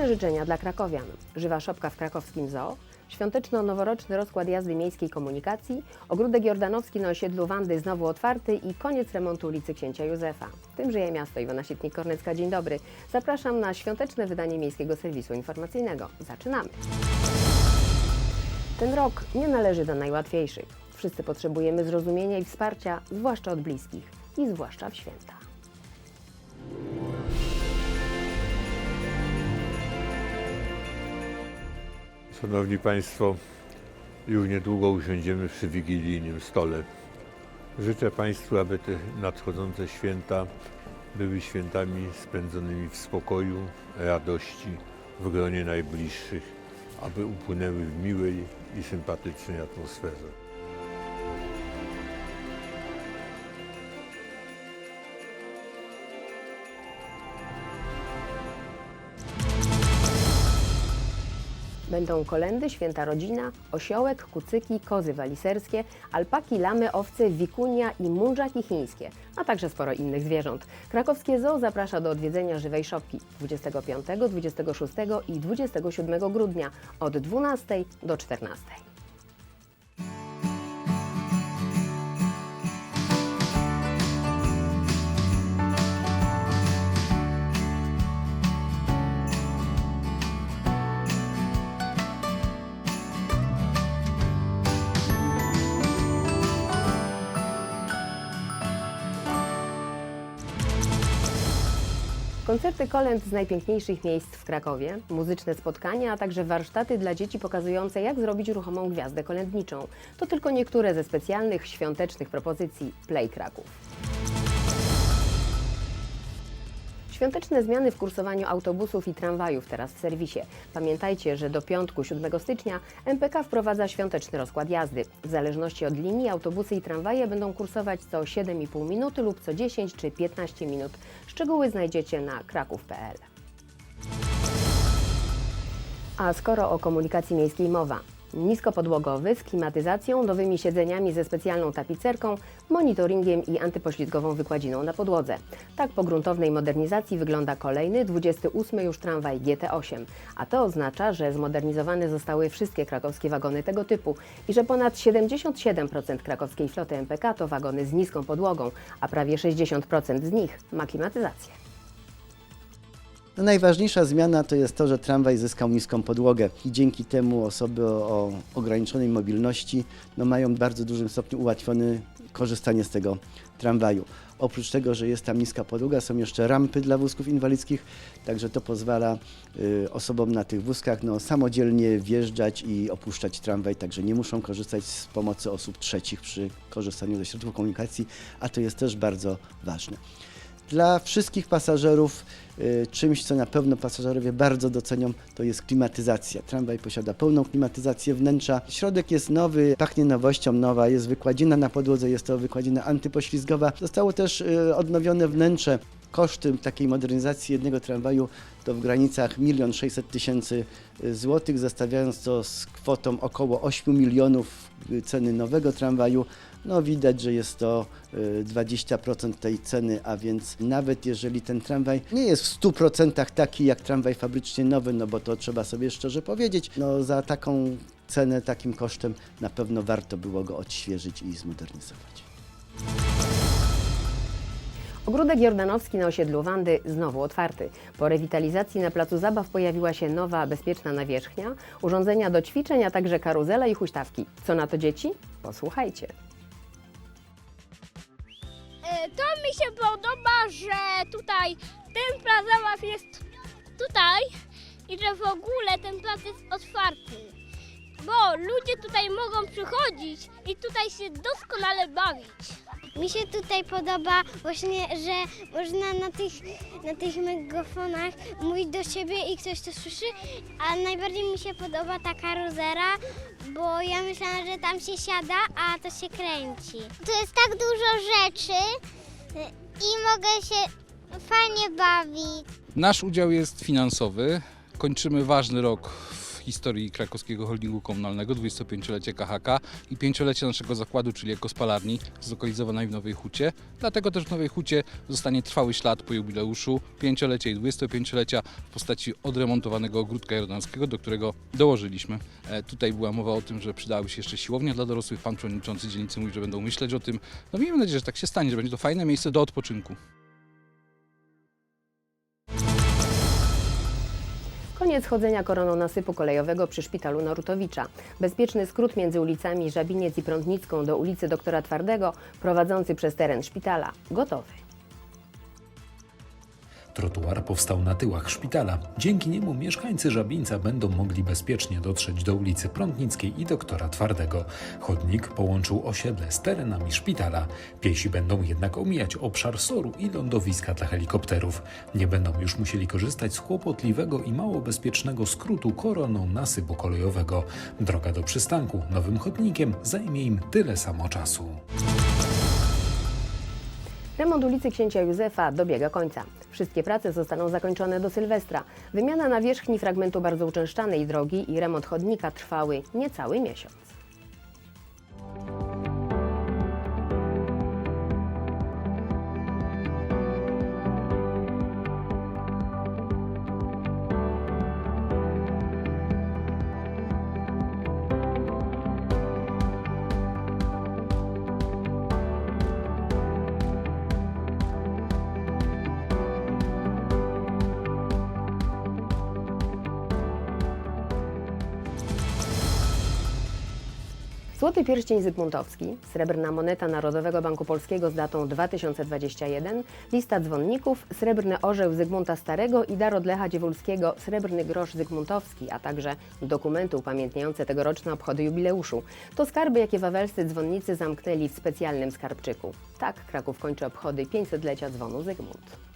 Świąteczne życzenia dla krakowian. Żywa szopka w krakowskim zoo. Świąteczno-noworoczny rozkład jazdy miejskiej komunikacji, ogródek jordanowski na osiedlu Wandy znowu otwarty i koniec remontu ulicy Księcia Józefa. Tym żyje miasto. Iwona Sietnik-Kornecka, dzień dobry. Zapraszam na świąteczne wydanie Miejskiego Serwisu Informacyjnego. Zaczynamy. Ten rok nie należy do najłatwiejszych. Wszyscy potrzebujemy zrozumienia i wsparcia, zwłaszcza od bliskich i zwłaszcza w święta. Szanowni Państwo, już niedługo usiądziemy przy wigilijnym stole. Życzę Państwu, aby te nadchodzące święta były świętami spędzonymi w spokoju, radości, w gronie najbliższych, aby upłynęły w miłej i sympatycznej atmosferze. Będą kolendy, święta rodzina, osiołek, kucyki, kozy waliserskie, alpaki, lamy, owce, wikunia i mundżaki chińskie, a także sporo innych zwierząt. Krakowskie Zoo zaprasza do odwiedzenia żywej szopki 25, 26 i 27 grudnia od 12 do 14. Koncerty kolęd z najpiękniejszych miejsc w Krakowie, muzyczne spotkania, a także warsztaty dla dzieci pokazujące, jak zrobić ruchomą gwiazdę kolędniczą. To tylko niektóre ze specjalnych świątecznych propozycji Play Kraków. Świąteczne zmiany w kursowaniu autobusów i tramwajów teraz w serwisie. Pamiętajcie, że do piątku 7 stycznia MPK wprowadza świąteczny rozkład jazdy. W zależności od linii autobusy i tramwaje będą kursować co 7,5 minuty lub co 10 czy 15 minut. Szczegóły znajdziecie na kraków.pl. A skoro o komunikacji miejskiej mowa, niskopodłogowy z klimatyzacją, nowymi siedzeniami ze specjalną tapicerką, monitoringiem i antypoślizgową wykładziną na podłodze. Tak po gruntownej modernizacji wygląda kolejny, 28 już tramwaj GT8. A to oznacza, że zmodernizowane zostały wszystkie krakowskie wagony tego typu i że ponad 77% krakowskiej floty MPK to wagony z niską podłogą, a prawie 60% z nich ma klimatyzację. No najważniejsza zmiana to jest to, że tramwaj zyskał niską podłogę i dzięki temu osoby o, ograniczonej mobilności no, mają w bardzo dużym stopniu ułatwione korzystanie z tego tramwaju. Oprócz tego, że jest tam niska podłoga, są jeszcze rampy dla wózków inwalidzkich, także to pozwala y, osobom na tych wózkach no, samodzielnie wjeżdżać i opuszczać tramwaj, także nie muszą korzystać z pomocy osób trzecich przy korzystaniu ze środków komunikacji, a to jest też bardzo ważne. Dla wszystkich pasażerów y, czymś, co na pewno pasażerowie bardzo docenią, to jest klimatyzacja. Tramwaj posiada pełną klimatyzację wnętrza. Środek jest nowy, pachnie nowością, nowa, jest wykładzina na podłodze, jest to wykładzina antypoślizgowa. Zostało też y, odnowione wnętrze. Koszty takiej modernizacji jednego tramwaju to w granicach 1 600 tysięcy złotych, zestawiając to z kwotą około 8 milionów y, ceny nowego tramwaju. No widać, że jest to y, 20% tej ceny, a więc nawet jeżeli ten tramwaj nie jest w 100% taki jak tramwaj fabrycznie nowy, no bo to trzeba sobie szczerze powiedzieć, no za taką cenę, takim kosztem na pewno warto było go odświeżyć i zmodernizować. Ogródek Jordanowski na osiedlu Wandy znowu otwarty. Po rewitalizacji na placu zabaw pojawiła się nowa, bezpieczna nawierzchnia, urządzenia do ćwiczeń, a także karuzela i huśtawki. Co na to dzieci? Posłuchajcie. To mi się podoba, że tutaj ten plac jest tutaj i że w ogóle ten plac jest otwarty. Bo ludzie tutaj mogą przychodzić i tutaj się doskonale bawić. Mi się tutaj podoba właśnie, że można na tych, na tych megafonach mówić do siebie i ktoś to słyszy, a najbardziej mi się podoba ta karuzera, bo ja myślałam, że tam się siada, a to się kręci. Tu jest tak dużo rzeczy i mogę się fajnie bawić. Nasz udział jest finansowy. Kończymy ważny rok w historii krakowskiego holdingu komunalnego, 25-lecie KHK i 5-lecie naszego zakładu, czyli ekospalarni, zlokalizowanej w Nowej Hucie. Dlatego też w Nowej Hucie zostanie trwały ślad po jubileuszu 5-lecia i 25-lecia w postaci odremontowanego ogródka jordanskiego, do którego dołożyliśmy. E, tutaj była mowa o tym, że przydałaby się jeszcze siłownia dla dorosłych. Pan przewodniczący dzielnicy mówi, że będą myśleć o tym. No miejmy nadzieję, że tak się stanie, że będzie to fajne miejsce do odpoczynku. Koniec chodzenia koroną nasypu kolejowego przy szpitalu Narutowicza. Bezpieczny skrót między ulicami Żabiniec i Prądnicką do ulicy Doktora Twardego, prowadzący przez teren szpitala, gotowy. Trotuar powstał na tyłach szpitala. Dzięki niemu mieszkańcy Żabińca będą mogli bezpiecznie dotrzeć do ulicy Prądnickiej i doktora Twardego. Chodnik połączył osiedle z terenami szpitala. Piesi będą jednak omijać obszar soru i lądowiska dla helikopterów. Nie będą już musieli korzystać z kłopotliwego i mało bezpiecznego skrótu koroną nasypu kolejowego. Droga do przystanku nowym chodnikiem zajmie im tyle samo czasu. Remont ulicy Księcia Józefa dobiega końca. Wszystkie prace zostaną zakończone do Sylwestra. Wymiana nawierzchni fragmentu bardzo uczęszczanej drogi i remont chodnika trwały niecały miesiąc. Złoty pierścień zygmuntowski, srebrna moneta Narodowego Banku Polskiego z datą 2021, lista dzwonników, srebrny orzeł Zygmunta Starego i dar od Lecha Dziewulskiego, srebrny grosz zygmuntowski, a także dokumenty upamiętniające tegoroczne obchody jubileuszu. To skarby, jakie wawelscy dzwonnicy zamknęli w specjalnym skarbczyku. Tak Kraków kończy obchody 500-lecia dzwonu Zygmunt.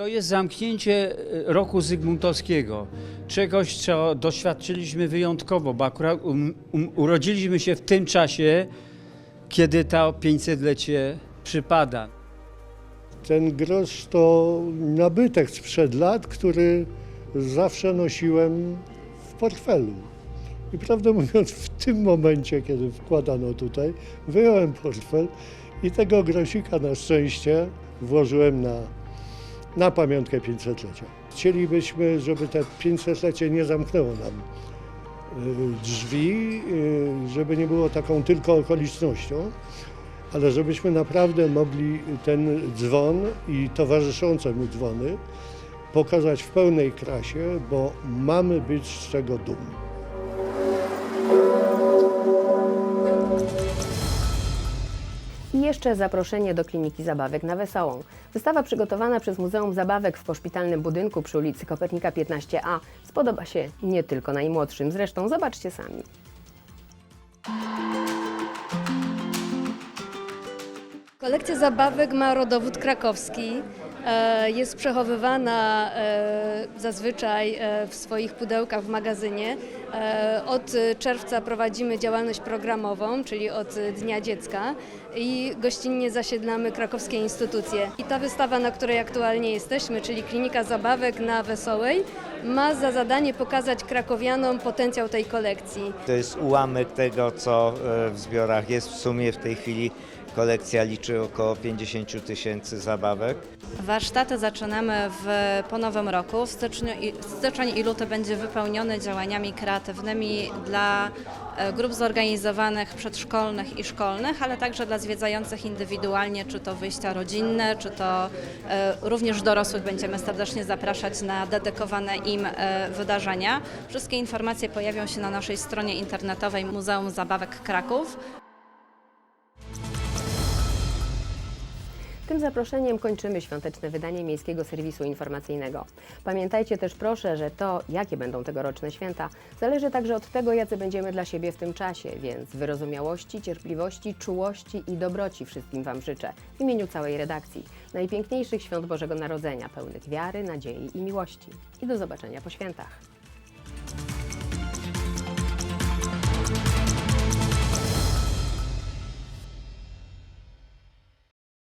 To jest zamknięcie e, roku zygmuntowskiego. Czegoś, co doświadczyliśmy wyjątkowo, bo akurat um, um, urodziliśmy się w tym czasie, kiedy to 500-lecie przypada. Ten grosz to nabytek sprzed lat, który zawsze nosiłem w portfelu. I prawdę mówiąc, w tym momencie, kiedy wkładano tutaj, wyjąłem portfel i tego grosika na szczęście włożyłem na, na pamiątkę 500-lecia. Chcielibyśmy, żeby te 500-lecie nie zamknęło nam y, drzwi, y, żeby nie było taką tylko okolicznością, ale żebyśmy naprawdę mogli ten dzwon i towarzyszące mu dzwony pokazać w pełnej krasie, bo mamy być z czego dumni. I jeszcze zaproszenie do Kliniki Zabawek na Wesołą. Wystawa przygotowana przez Muzeum Zabawek w poszpitalnym budynku przy ulicy Kopernika 15a spodoba się nie tylko najmłodszym. Zresztą zobaczcie sami. Kolekcja zabawek ma rodowód krakowski. E, Jest przechowywana e, zazwyczaj e, w swoich pudełkach w magazynie. E, Od czerwca prowadzimy działalność programową, czyli od Dnia Dziecka i gościnnie zasiedlamy krakowskie instytucje. I ta wystawa, na której aktualnie jesteśmy, czyli Klinika Zabawek na Wesołej, ma za zadanie pokazać krakowianom potencjał tej kolekcji. To jest ułamek tego, co e, w zbiorach jest. W sumie w tej chwili kolekcja liczy około 50 tysięcy zabawek. Warsztaty zaczynamy w, po nowym roku. W styczniu i, styczeń i luty będzie wypełniony działaniami kreatywnymi dla e, grup zorganizowanych przedszkolnych i szkolnych, ale także dla zwiedzających indywidualnie, czy to wyjścia rodzinne, czy to e, również dorosłych będziemy serdecznie zapraszać na dedykowane im e, wydarzenia. Wszystkie informacje pojawią się na naszej stronie internetowej Muzeum Zabawek Kraków. Tym zaproszeniem kończymy świąteczne wydanie Miejskiego Serwisu Informacyjnego. Pamiętajcie też proszę, że to, jakie będą tegoroczne święta, zależy także od tego, jacy będziemy dla siebie w tym czasie, więc wyrozumiałości, cierpliwości, czułości i dobroci wszystkim Wam życzę w imieniu całej redakcji. Najpiękniejszych świąt Bożego Narodzenia, pełnych wiary, nadziei i miłości. I do zobaczenia po świętach.